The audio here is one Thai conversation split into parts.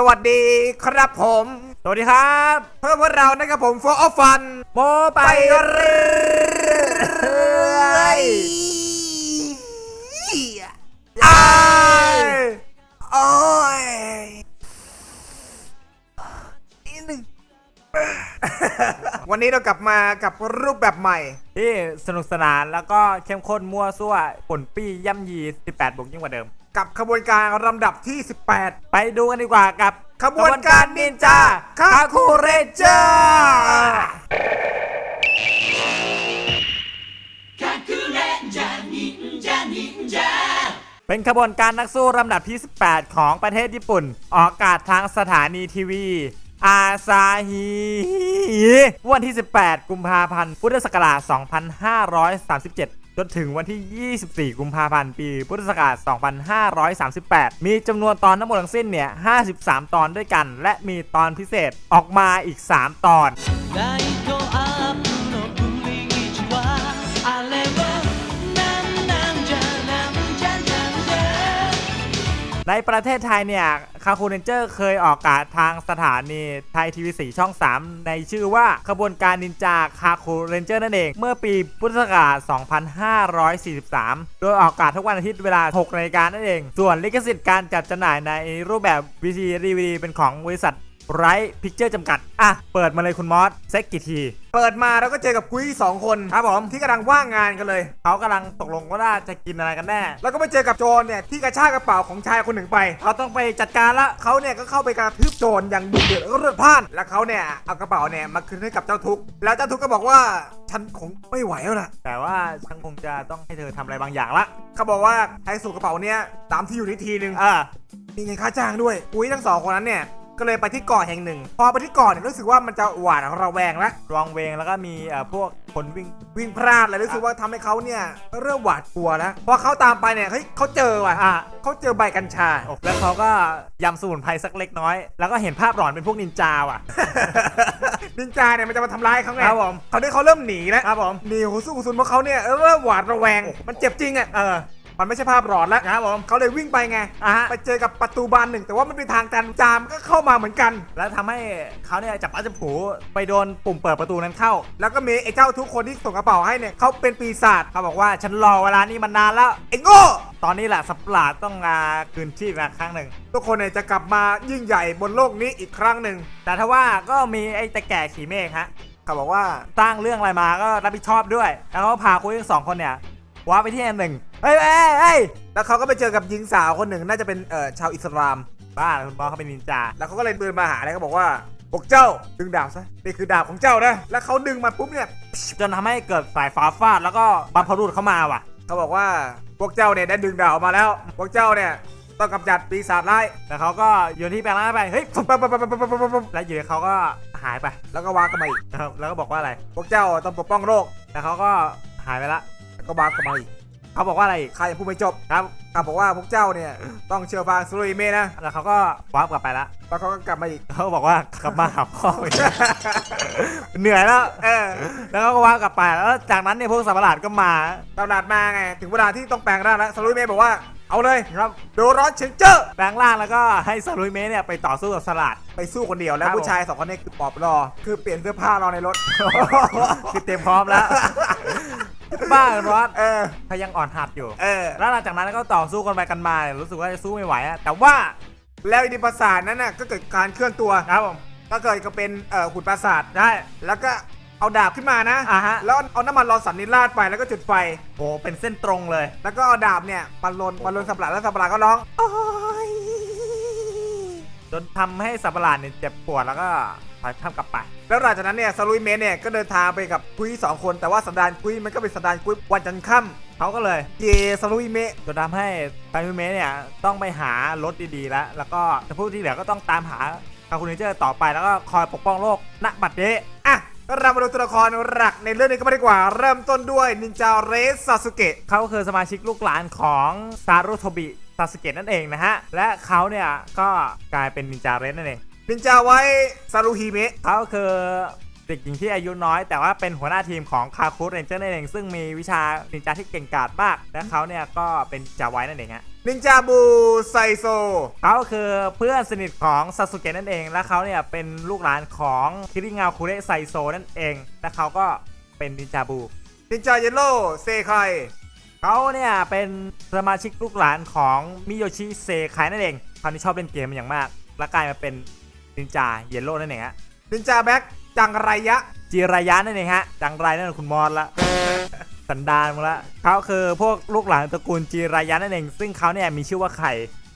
สวัสดีครับผม สวัสดีครับเพื่อนพวกเรานะครับผมโฟออฟฟันโมไปไปเรเรื่อย วันนี้เรากลับมากับรูปแบบใหม่ ที่สนุกสนานแล้วก็เข้มข้นมั่วซั่วผลปี้ย่ำยี 18 บวกยิ่งกว่าเดิม กับขบวนการลำดับที่ 18 ไปดูกันดีกว่ากับขบวนการนินจาคาคูเรเจอร์เป็นขบวนการนักสู้ลำดับที่ 18 ของประเทศญี่ปุ่น ออกอากาศทางสถานีทีวี อาซาฮีวันที่ 18 กุมภาพันธ์ พุทธศักราช 2537 จนถึงวันที่ 24 กุมภาพันธ์ ปี พุทธศักราช 2538 มีจำนวนตอนทั้งหมดทั้งสิ้นเนี่ย 53 ตอนด้วยกัน และมีตอนพิเศษออกมาอีก 3 ตอน ในประเทศไทยเนี่ยคาคูเรนเจอร์เคยออกอากาศทางสถานีไทยทีวี4ช่อง 3 ในชื่อว่าขบวนการนินจาคาคูเรนเจอร์นั่นเอง เมื่อปีพุทธศักราช 2543 โดยออกอากาศทุกวันอาทิตย์เวลา 6 นาฬิกานั่นเอง ส่วนลิขสิทธิ์การจัดจำหน่ายในรูปแบบ VCD DVD เป็นของบริษัท ไรพิกเจอร์จำกัด อะ เปิดมาเลยคุณมอสเซ็กกี่ที เปิดมาแล้วก็เจอกับกุ้ยสองคนครับผมที่กำลังว่างงานกันเลย เขากำลังตกลงว่าจะกินอะไรกันแน่ แล้วก็ไปเจอกับโจรเนี่ยที่กระชากกระเป๋าของชายคนหนึ่งไป เขาต้องไปจัดการละเขาเนี่ยก็เข้าไปกระทืบโจรอย่างดุเดือดแล้วก็เลือดพล่าน แล้วเขาเนี่ยเอากระเป๋าเนี่ยมาคืนให้กับเจ้าทุกข์แล้วเจ้าทุกข์ก็บอกว่าฉันคงไม่ไหวแล้วล่ะ แต่ว่าฉันคงจะต้องให้เธอทำอะไรบางอย่างละ เขาบอกว่าให้ส่งกระเป๋าเนี่ยตามที่อยู่นี้ทีนึงอ่ามีเงินค่าจ้างด้วยกุ้ยทั้งสองคนนั้นเนี่ย ก็เลยไปที่เกาะแห่งหนึ่ง พอไปที่เกาะเนี่ยรู้สึกว่ามันจะหวาดระแวงแล้วรองเวงแล้วก็มีเอ่อพวกคนวิ่งวิ่งพลาดเลยรู้สึกว่าทำให้เขาเนี่ยเริ่มหวาดกลัวแล้วพอเขาตามไปเนี่ยเฮ้ยเขาเจอว่ะอะเขาเจอใบกัญชา แล้วเขาก็ยำสมุนไพรสักเล็กน้อย แล้วก็เห็นภาพหลอนเป็นพวกนินจาว่ะ นินจาเนี่ยมันจะมาทำร้ายเขาไงครับผม เขาเนี่ยเขาเริ่มหนีแล้วครับผม หนีหูสู้หูซุนเพราะเขาเนี่ยเริ่มหวาดระแวง มันเจ็บจริงอะ เออ มันไม่ใช่ภาพหลอนแล้วครับผมเขาเลยวิ่งไปไงอะฮะ ไปเจอกับประตูบานหนึ่ง แต่ว่ามันเป็นทางการจามก็เข้ามาเหมือนกัน แล้วทำให้เขาเนี่ยจับอาจับผูไปโดนปุ่มเปิดประตูนั้นเข้า แล้วก็มีไอ้เจ้าทุกคนที่ส่งกระเป๋าให้เนี่ยเขาเป็นปีศาจเขาบอกว่าฉันรอเวลานี้มานานแล้วไอ้โง่ตอนนี้แหละสัตว์ประหลาดต้องมาคืนชีพอีกครั้งหนึ่ง ทุกคนเนี่ยจะกลับมายิ่งใหญ่บนโลกนี้อีกครั้งหนึ่ง แต่ถ้าว่าก็มีไอ้ตะแก่ขี่เมฆฮะ เขาบอกว่าสร้างเรื่องอะไรมาก็รับผิดชอบด้วย แล้วเขาก็พาคุยทั้งสองคนเนี่ย ว้าไปที่แห่งหนึ่งเฮ้ยเฮ้ยเฮ้ยแล้วเขาก็ไปเจอกับหญิงสาวคนหนึ่งน่าจะเป็นเอ่อชาวอิสลามบ้าคุณบอสเขาเป็นนินจา แล้วเขาก็เลยเดินมาหาแล้วก็บอกว่าพวกเจ้าดึงดาบซะนี่คือดาบของเจ้านะ แล้วเขาดึงมาปุ๊บเนี่ยจนทำให้เกิดสายฟ้าฟาดแล้วก็บัมพรุษเข้ามาว่ะ เขาบอกว่าพวกเจ้าเนี่ยได้ดึงดาบออกมาแล้ว พวกเจ้าเนี่ยต้องกำจัดปีศาจร้ายแล้วเขาก็โยนที่แปลงร่างไป เฮ้ยปุ๊บปั๊บปั๊บปั๊บปั๊บปั๊บปั๊บแล้วอยู่เขาก็หายไป แล้วก็วางกันมาอีกนะครับ แล้วก็บอกว่าอะไร พวกเจ้าต้องปกป้องโลกแล้วเขาก็หายไปละ ก็วางกันมาอีกเขาบอกว่าอะไรอีกใครยังพูดไม่จบครับเขาบอกว่าพวกเจ้าเนี่ยต้องเชื่อฟังสุรุยเมะนะแล้วเขาก็วาร์ปกลับไปละแล้วเขาก็กลับมาอีกเขาก็บอกว่ากลับมาหาพ่ออีกเหนื่อยแล้วเออแล้วเขาก็วาร์ปกลับไปแล้วจากนั้นเนี่ยพวกสัตว์ประหลาดก็มาตลาดมาไงถึงเวลาที่ต้องแปลงร่างแล้วสุรุยเมะบอกว่าเอาเลยครับโดร้อนเชนเจอร์แปลงร่างแล้วก็ให้ซาลุยเมะเนี่ยไปต่อสู้กับสลัดไปสู้คนเดียวแล้วครับผู้ชายสองคนนี้คือปอบรอ คือเปลี่ยนเสื้อผ้ารอในรถคือเตรียมพร้อมแล้ว บ้าเหรอรอสเออเขายังอ่อนหัดอยู่ เออ แล้วหลังจากนั้นก็ต่อสู้กันไปกันมา รู้สึกว่าจะสู้ไม่ไหวอะแต่ว่าแล้วอินดิปราสาทนั้นน่ะก็เกิดการเคลื่อนตัว ครับผมก็เกิดก็เป็นเอ่อหุ่นปราสาทได้ แล้วก็เอาดาบขึ้นมานะอ่าฮะ แล้วเอาน้ำมันรอสันนิราดไปแล้วก็จุดไฟโหเป็นเส้นตรงเลย แล้วก็เอาดาบเนี่ยปันลนปันลนสับปะหลาดแล้วสับปะหลาดก็ร้องโอ้ยจ นทำให้สับประหลาดเนี่ยเจ็บปวดแล้วก็ถอยข้ากลับไป แล้วหลังจากนั้นเนี่ยซาลุยเมเนี่ยก็เดินทางไปกับคุยสองคนแต่ว่าสันดานคุยมันก็เป็นสันดานคุยวันจันทร์ค่ำเขาก็เลยเจซาลุยเมะจนทำให้ซาลุยเมะเนี่ยต้องไปหารถดีๆแล้ว แล้วก็ผู้ที่เหลือก็ต้องตามหาคาคูเนเจอร์ต่อไปแล้วก็คอยปกป้องโลกณบัดเดอะ เรามาดูตัวละครหลักในเรื่องนี้กันบ้างดีกว่า เริ่มต้นด้วยนินจาเรสซาสุเกะเขาก็คือสมาชิกลูกหลานของซารุโทบิซาสึเกะนั่นเองนะฮะ และเขาเนี่ยก็กลายเป็นนินจาเรนนั่นเองนินจาไว้ซารุฮิเมะเขาคือ เด็กหญิงที่อายุน้อย แต่ว่าเป็นหัวหน้าทีมของคาคุเรนเจอร์นั่นเองซึ่งมีวิชานินจาที่เก่งกาจมาก และเขาเนี่ยก็เป็นจาไว้นั่นเองฮะนินจาบูไซโซเขาคือเพื่อนสนิทของซาสุเกะนั่นเอง และเขาเนี่ยเป็นลูกหลานของคิริงาคุเระไซโซนั่นเอง และเขาก็เป็นนินจาบูนินจาเยลโล่เซไคเขาเนี่ยเป็นสมาชิกลูกหลานของมิโยชิเซไคนั่นเองเขานี่ชอบเล่นเกมอย่างมาก และกลายมาเป็นนินจาเยลโล่นั่นเองฮะนินจาแบ็ก จังไรยะจีรายะนั่นเองฮะ จังไรนั่นคุณมอสละสันดานมึงละเขาคือพวกลูกหลานตระกูลจีรายะนั่นเอง ซึ่งเขาเนี่ยมีชื่อว่าไข่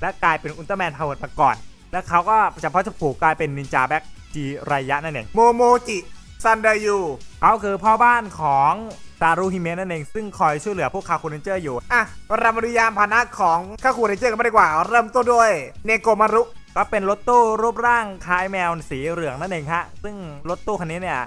และกลายเป็นอุลตร้าแมนพาวเวอร์มาก่อน และเขาก็เฉพาะเฉผูกกลายเป็นนินจาแบ็กจีรายะนั่นเองโมโมจิซันไดยูเขาคือพ่อบ้านของซารุฮิเมะนั่นเอง ซึ่งคอยช่วยเหลือพวกคาคูเรนเจอร์อยู่ อะ เรามาดูยานพาหนะของข้าคูเรนเจอร์กันบ้างดีกว่า เริ่มต้นด้วย เนโกมารุ ก็เป็นรถตู้รูปร่างคล้ายแมวสีเหลืองนั่นเองฮะ ซึ่งรถตู้คันนี้เนี่ย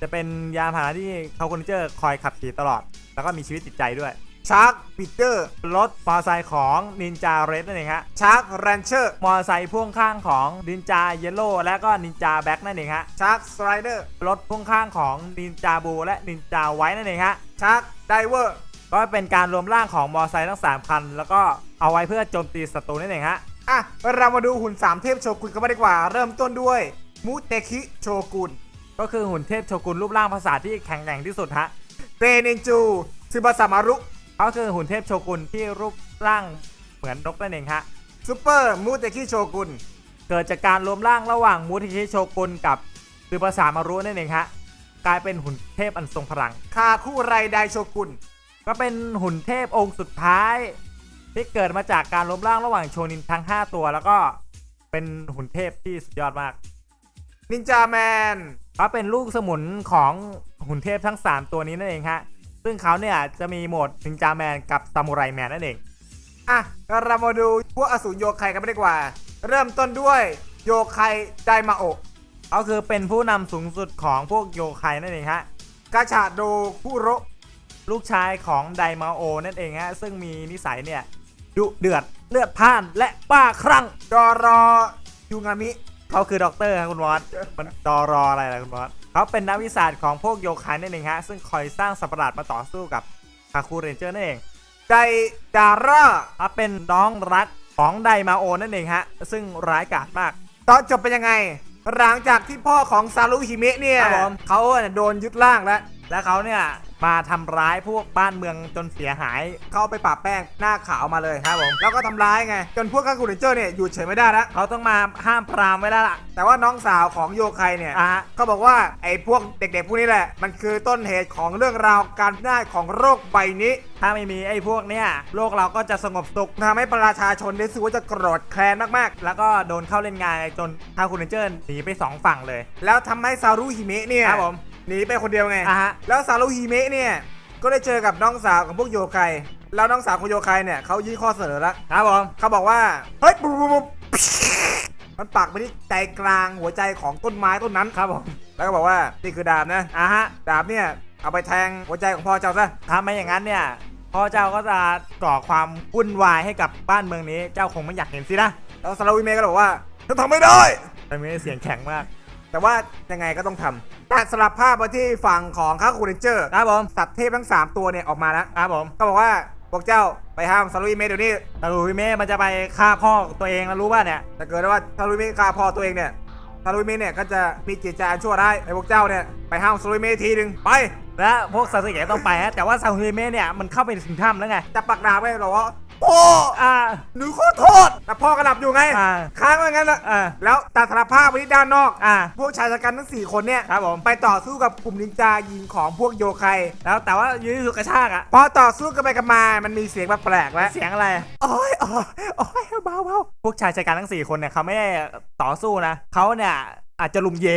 จะเป็นยานพาหนะที่คาคูเรนเจอร์คอยขับขี่ตลอด แล้วก็มีชีวิตจิตใจด้วยชาร์กบิดเดอร์รถมอเตอร์ไซค์ของนินจาเรดนั่นเองฮะชาร์กแรนเชอร์มอเตอร์ไซค์พ่วงข้างของนินจาเยลโล่และก็นินจาแบ็กนั่นเองฮะชาร์กสไลเดอร์รถพ่วงข้างของนินจาบูและนินจาไว้นั่นเองฮะชาร์กไดเวอร์ก็เป็นการรวมร่างของมอเตอร์ไซค์ทั้ง 3 คัน แล้วก็เอาไว้เพื่อโจมตีศัตรูนั่นเองฮะ อะเรามาดูหุ่นสามเทพโชกุนกันบ้างดีกว่า เริ่มต้นด้วยมุเตคิโชกุนก็คือหุ่นเทพโชกุนรูปร่างภาษาที่แข็งแกร่งที่สุดฮะเรนินจูซึบาสามารุเขาคือหุ่นเทพโชกุนที่รูปร่างเหมือนนกนั่นเองฮะซูเปอร์มุเตคิโชกุนเกิดจากการรวมร่างระหว่างมูทิชิโชกุนกับคือภาษามารุนั่นเองฮะกลายเป็นหุ่นเทพอันทรงพลังคาคุไรไดโชกุนก็เป็นหุ่นเทพองค์สุดท้าย ที่เกิดมาจากการรวมร่างระหว่างโชนินทั้ง 5 ตัว แล้วก็เป็นหุ่นเทพที่สุดยอดมากนินจาแมนเขาเป็นลูกสมุนของหุ่นเทพทั้ง 3 ตัวนี้นั่นเองฮะ ซึ่งเขาเนี่ยจะมีโหมดนินจาแมนกับซามูไรแมนนั่นเอง อะ เรามาดูพวกอสูรโยไคกันบ้างดีกว่า เริ่มต้นด้วยโยไคไดมาโอะเขาคือเป็นผู้นำสูงสุดของพวกโยไคนั่นเองฮะกาชาโดคุโรลูกชายของไดมาโอนั่นเองฮะ ซึ่งมีนิสัยเนี่ย ดุเดือดเลือดพล่านและบ้าคลั่งดอรอยูงามิเขาคือด็อกเตอร์ครับคุณวอสมันดอรออะไรล่ะคุณวอสเขาเป็นนักวิทยาศาสตร์ของพวกโยคะนั่นเองฮะ ซึ่งคอยสร้างสัตว์ประหลาดมาต่อสู้กับคาคูเรนเจอร์นั่นเองไดดาร่าเขาเป็นน้องรักของไดมาโอนั่นเองฮะ ซึ่งร้ายกาจมาก ตอนจบเป็นยังไง หลังจากที่พ่อของซารุฮิเมะเนี่ยครับผมเขาเนี่ยโดนยึดร่างแล้ว และเขาเนี่ยมาทำร้ายพวกบ้านเมืองจนเสียหาย เขาไปปะแป้งหน้าขาวมาเลยครับผมแล้วก็ทำร้ายไง จนพวกข้ากูเรนเจอร์เนี่ยอยู่เฉยไม่ได้แล้วเขาต้องมาห้ามปรามไว้แล้วล่ะ แต่ว่าน้องสาวของโยไคเนี่ยอะเขาบอกว่าไอ้พวกเด็กๆพวกนี้แหละ มันคือต้นเหตุของเรื่องราวการได้ของโรคใบนี้ ถ้าไม่มีไอ้พวกเนี้ยโลกเราก็จะสงบสุขทำให้ประชาชนรู้สึกว่าจะโกรธแค้นมากๆ แล้วก็โดนเข้าเล่นงานจนคาคูเรนเจอร์หนีไปสองฝั่งเลย แล้วทำให้ซารุฮิเมะเนี่ยครับผม หนีไปคนเดียวไง อะฮะ แล้วซารุฮิเมะเนี่ย ก็ได้เจอกับน้องสาวของพวกโยไคแล้วน้องสาวของโยไคเนี่ยเขายื่นข้อเสนอแล้วครับผมเขาบอกว่า เฮ้ยปุ๊บปุ๊บปุ๊บมันปักไปที่ใจกลางหัวใจของต้นไม้ต้นนั้นครับผมแล้วก็บอกว่านี่คือดาบนะ อะฮะ ดาบเนี่ยเอาไปแทงหัวใจของพ่อเจ้าซะ ถ้าไม่อย่างนั้นเนี่ยพ่อเจ้าก็จะก่อความวุ่นวายให้กับบ้านเมืองนี้ เจ้าคงไม่อยากเห็นสินะ แล้วซารุฮิเมะก็บอกว่าฉันทำไม่ได้ แต่มีเสียงแข็งมาก แต่ว่ายังไงก็ต้องทำตัดสลับภาพมาที่ฝั่งของข้าคูเรนเจอร์ครับผมสัตว์เทพทั้ง 3 ตัวเนี่ยออกมาแล้วครับผมก็บอกว่าพวกเจ้าไปห้ามซารุฮิเมะเดี๋ยวนี้ตาลุยเมะมันจะไปฆ่าพ่อตัวเองแล้วรู้ป่ะเนี่ยถ้าเกิดว่าซารุฮิเมะฆ่าพ่อตัวเองเนี่ยซารุฮิเมะเนี่ยก็จะมีจิตใจอันชั่วร้ายไอ้พวกเจ้าเนี่ยไปห้ามซารุฮิเมะทีหนึ่งไปและพวกซาสึเกะต้องไปฮะแต่ว่าซาลุยเมะเนี่ยมันเข้าไปถึงถ้ำแล้วไงจะปักดาบไว้หรอว่า พ่ออ่าหนูขอโทษแต่พ่อก็หลับอยู่ไง อ่าค้างไว้งั้นละอ่าแล้วตัดสารภาพไปที่ด้านนอก อ่า พวกชายชะกันทั้ง 4 คนเนี่ยครับผม ไปต่อสู้กับกลุ่มนินจายิงของพวกโยไคแล้วแต่ว่ายืนสุดกระชากอะพอต่อสู้กันไปกันมามันมีเสียงแปลกๆแล้วเสียงอะไร โอ้ยโอ้ยโอ้ยเบาเบาพวกชายชะกันทั้ง 4 คนเนี่ยเขาไม่ได้ต่อสู้นะเขาเนี่ย อาจจะลุมเย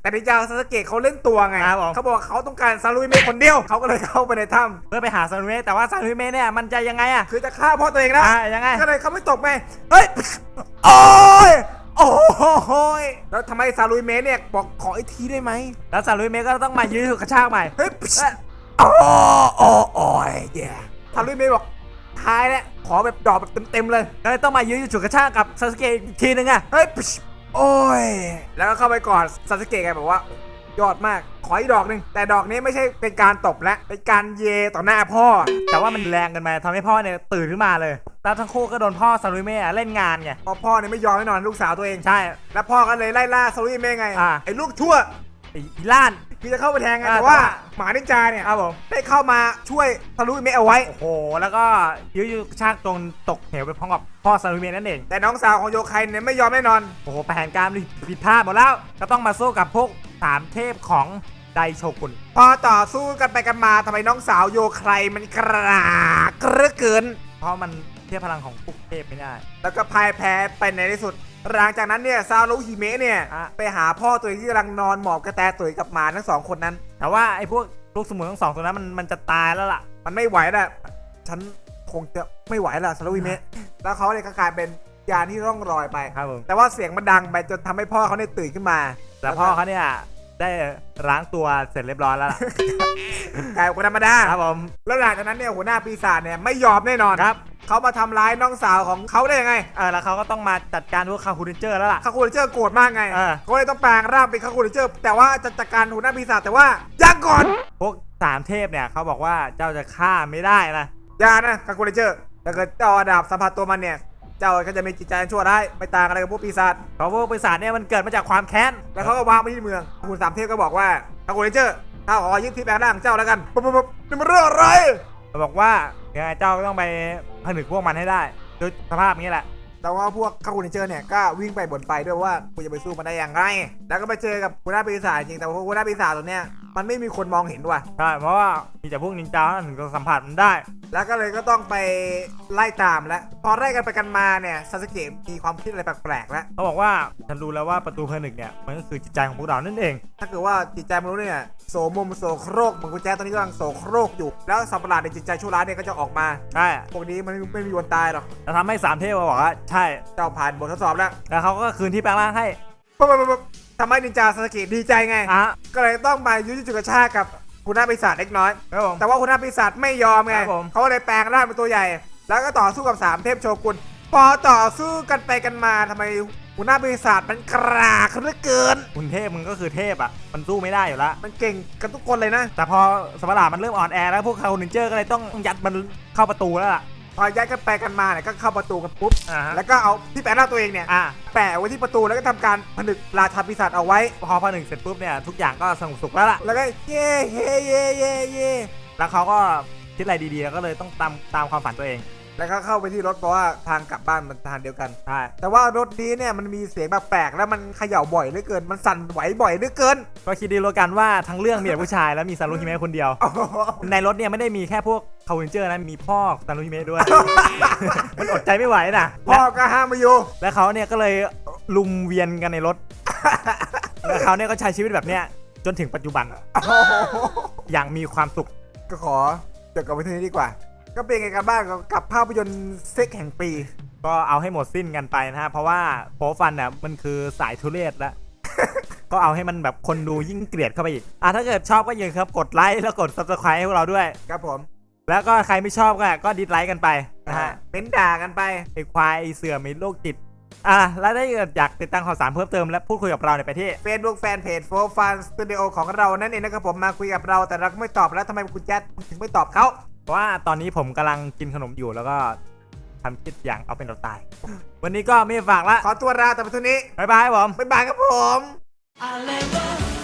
แต่นินจาซาสเกะเขาเล่นตัวไงครับผม เขาบอกว่าเขาต้องการซารุยเมะคนเดียว เขาก็เลยเข้าไปในถ้เพื่อไปหาซาลุยเมะแต่ว่าซาลุยเมะเนี่ยมันจะยังไงอะำคือจะฆ่าพ่อตัวเองนะ อ่ายังไง ก็เลยเขาไม่ตกไปเฮ้ย โอ้ย โอ้ย แล้วทำไมซารุยเมะเนี่ยบอกขออีกทีได้ไหมแล้วซาลุยเมะก็ต้องมายืนสุดกระชากใหม่เฮ้ยโอ้โอ้โอ้ยแย่ซารุยเมะบอกท้ายแล้วขอแบบดอกแบบเต็มๆเลย ก็เลยต้องมายืนจุดกระชากกับซาสึเกะอีกทีนึงอะเฮ้ย โอ้ย แล้วก็เข้าไปกอดซาสึเกะไงบอกว่า ยอดมาก ขออีกดอกหนึ่งแต่ดอกนี้ไม่ใช่เป็นการตบและ เป็นการเยต่อหน้าพ่อ แต่ว่ามันแรงเกันไปทำให้พ่อเนี่ยตื่นขึ้นมาเลย แล้วทั้งคู่ก็โดนพ่อซารุเมะเล่นงานไง เพราะพ่อเนี่ยไม่ยอมให้นอนลูกสาวตัวเอง ใช่ แล้วพ่อก็เลยไล่ล่าซารุยเมะไง อ่า ไอ้ลูกชั่วไอ้อีล่าน คือจะเข้าไปแทงไงอ่าแต่ว่าแต่ว่า หมานินจาเนี่ยครับผม ได้เข้ามาช่วยซารุยเมะเอาไว้ โอ้โห แล้วก็ยื้อยุชากจนตกเหวไปพร้อมกับพ่อซารุเมะนั่นเอง แต่น้องสาวของโยไคเนี่ยไม่ยอมแน่นอน โอ้โหแผนการผิดพลาดหมดแล้ว ก็ต้องมาสู้กับพวกสามเทพของไดโชกุน พอต่อสู้กันไปกันมาทำไมน้องสาวโยไคมันกรากเหรือเกิน เพราะมันเทียบพลังของพวกเทพไม่ได้ แล้วก็พ่ายแพ้ไปในที่สุด หลังจากนั้นเนี่ยซารุฮิเมะเนี่ยอะ ไปหาพ่อตัวเองที่กำลังนอนหมอบกระแตตุ๋ยกับหมาทั้งสองคนนั้น แต่ว่าไอ้พวกลูกสมุนทั้งสองตัวนั้นมันมันจะตายแล้วล่ะ มันไม่ไหวแล้วฉันคงจะไม่ไหวแล้วซารุฮิเมะแล้วเขาเนี่ยก็กลายเป็นยานที่ร่องรอยไป ครับผมแต่ว่าเสียงมันดังไปจนทำให้พ่อเขาเนี่ยตื่นขึ้นมา แต่พ่อเขาเนี่ยได้ล้างตัวเสร็จเรียบร้อยแล้วล่ะ กลายเป็นคนธรรมดา ครับผม แล้วหลังจากนั้นเนี่ยหัวหน้าปีศาจเนี่ยไม่ยอมแน่นอนครับ เขามาทำร้ายน้องสาวของเขาได้ยังไงเออแล้วเขาก็ต้องมาจัดการพวกคาคูเดนเจอร์แล้วล่ะ คาคูริเจอร์โกรธมากไงเออเขาเลยต้องแปลงร่างเป็นคาคูริเจอร์ แต่ว่าจะจัดการหัวหน้าปีศาจแต่ว่ายังก่อน พวกสามเทพเนี่ยเขาบอกว่าเจ้าจะฆ่าไม่ได้นะ อย่านะคาคูริเจอร์ถ้าเกิดเจ้าเอาดาบสัมผัสตัวมันเนี่ย เจ้าก็จะมีจิตใจชั่วร้ายไม่ต่างอะไรกับพวกปีศาจ เพราะพวกปีศาจเนี่ยมันเกิดมาจากความแค้น แล้วเขาก็วางไปที่เมือง คุณสามเทพก็บอกว่าคาคูริเจอร์ถ้าขอยึดที่แปลงร่างของเจ้าแล้วกันปุ๊บปุ๊บปุ๊บนี่มันเรื่องอะไร บอกว่า ยังไงเจ้าก็ต้องไปผนึกพวกมันให้ได้โดยสภาพนี้แหละ แต่ว่าพวกคาคูริเจอร์เนี่ยก็วิ่งไปบ่นไปด้วยว่ากูจะไปสู้มันได้อย่างไร แล้วก็ไปเจอกับหัวหน้าปีศาจจริงแต่ว่าหัวหน้าปีศาจตัวเนี้ย มันไม่มีคนมองเห็นว่ะ ใช่เพราะว่ามีแต่พวกนินจาเท่านั้นถึงจะสัมผัสมันได้ แล้วก็เลยก็ต้องไปไล่ตามแล้ว พอไล่กันไปกันมาเนี่ยซาสเกะมีความคิดอะไรแปลกๆแล้ว เขาบอกว่าฉันรู้แล้วว่าประตูผนึกเนี่ยมันก็คือจิตใจของพวกเรานั่นเอง ถ้าเกิดว่าจิตใจมนุษย์เนี่ยโสมมโสโครกเหมือนกุญแจตอนนี้กำลังโสโครกอยู่ แล้วสัตว์ประหลาดในจิตใจชั่วร้ายเนี่ยก็จะออกมา ใช่พวกนี้มันไม่มีวันตายหรอกจะทำให้สามเทพมาบอกว่าใช่ เจ้าผ่านบททดสอบแล้ว แล้วเขาก็คืนที่แปลงร่างให้ปุ๊บปุ๊บปุ๊บปุ๊บ ทำให้นินจาซาสเกะดีใจไง อะก็เลยต้องมายุยจุกระชากกับคุณหน้าปีศาจเล็กน้อย ครับผม แต่ว่าคุณหน้าปีศาจไม่ยอมไง ครับผม เขาเลยแปลงร่างเป็นตัวใหญ่ แล้วก็ต่อสู้กับสามเทพโชกุน พอต่อสู้กันไปกันมาทำไมหัวหน้าปีศาจมันกรากเหลือเกิน คุณเทพมึงก็คือเทพอะ มันสู้ไม่ได้อยู่แล้วมันเก่งกันทุกคนเลยนะ แต่พอสมรหลาดมันเริ่มอ่อนแอแล้วพวกคาร์นินเจอร์ก็เลยต้องยัดมันเข้าประตูแล้วล่ะ พอย้ายกันไปกันมาเนี่ยก็เข้าประตูกันปุ๊บ อ่าฮะแล้วก็เอาที่แปลงร่างตัวเองเนี่ยอะแปะไว้ที่ประตูแล้วก็ทำการผนึกราชาปีศาจเอาไว้ พอพอหนึ่งเสร็จปุ๊บเนี่ยทุกอย่างก็สงบสุขแล้วล่ะ แล้วก็เย่เย่เย่เย่เย่แล้วเขาก็คิดอะไรดีๆแล้วก็เลยต้องตามตามความฝันตัวเอง แล้วก็เข้าไปที่รถเพราะว่าทางกลับบ้านมันทางเดียวกัน ใช่ แต่ว่ารถนี้เนี่ยมันมีเสียงแบบแปลกแล้วมันเขย่าบ่อยเหลือเกิน มันสั่นไหวบ่อยเหลือเกิน ก็คิดดีแล้วกันว่าทั้งเรื่องมีแต่ผู้ชายแล้วมีซารุฮิเมะคนเดียว โอ้โหในรถเนี่ยไม่ได้มีแค่พวกคาร์นินเจอร์นะมีพ่อซารุฮิเมะด้วย มันอดใจไม่ไหวนะพ่อก็ห้ามมาอยู่ และเขาเนี่ยก็เลยลุมเวียนกันในรถ แล้วเขาเนี่ยก็ใช้ชีวิตแบบเนี้ยจนถึงปัจจุบันโอ้โหอย่างมีความสุขก็ขอจบกับไว้เท่านี้ดีกว่า ก็เป็นไงกันบ้างกับภาพยนตร์เซ็กแห่งปี ก็เอาให้หมดสิ้นกันไปนะฮะ เพราะว่าโปฟันเนี่ยมันคือสายทุเรศแล้ว ก็เอาให้มันแบบคนดูยิ่งเกลียดเข้าไปอีก อะถ้าเกิดชอบก็อย่าลืมครับกดไลค์แล้วกด subscribe ให้พวกเราด้วย ครับผม แล้วก็ใครไม่ชอบก็ก็ดิสไลค์กันไปนะฮะเป็นด่ากันไปไอ้ควายไอ้เสือมีโรคจิตอะแล้วถ้าเกิดอยากติดตามข่าวสารเพิ่มเติมและพูดคุยกับเราในยไปที่ Facebook Fanpage โฟฟันสตูดิโอของเรานั่นเองนะครับผมมาคุยกับเราแต่เราก็ไม่ตอบแล้วทำไมคุณแจ๊ดถึงไม่ตอบเขา เพราะว่าตอนนี้ผมกำลังกินขนมอยู่แล้วก็ทำคิดอย่างเอาเป็นเอาตาย วันนี้ก็ไม่ฝากละขอตัวลาแต่เพียงเท่านี้บ๊ายบายครับผม บ๊ายบายครับผม Alleluia